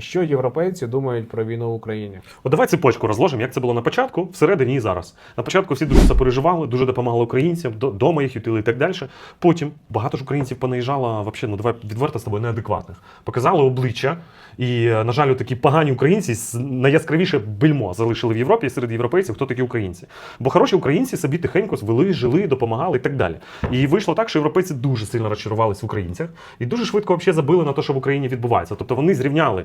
Що європейці думають про війну в Україні? От давай цепочку розложимо, як це було на початку, всередині і зараз. На початку всі дуже переживали, дуже допомагали українцям, до- дома їх ютили і так далі. Потім багато ж українців понаїжджало, вообще, ну давай відверто з тобою неадекватних. Показали обличчя. І, на жаль, такі погані українці найяскравіше бельмо залишили в Європі серед європейців, хто такі українці. Бо хороші українці собі тихенько вели, жили, допомагали і так далі. І вийшло так, що європейці дуже сильно розчарувалися в українцях і дуже швидко взагалі забили на те, що в Україні відбувається. Тобто вони зрівняли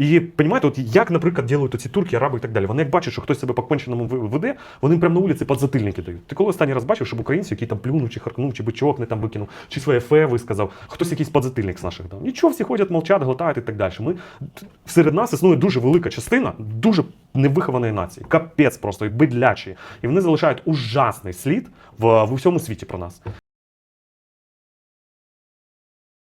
І розумієте, от як, наприклад, ділають ці турки, араби і так далі. Вони як бачать, що хтось себе по конченому веде, вони прямо на вулиці підзатильники дають. Ти коли останній раз бачив, щоб українці, який там плюнув, чи харкнув, чи бичок не там викинув, чи своє фе висказав, хтось якийсь підзатильник з наших дав. Нічого, всі ходять, мовчать, глотають і так далі. Ми серед нас існує дуже велика частина, дуже невихованої нації, капець просто і бидлячі. І вони залишають ужасний слід в, в усьому світі про нас.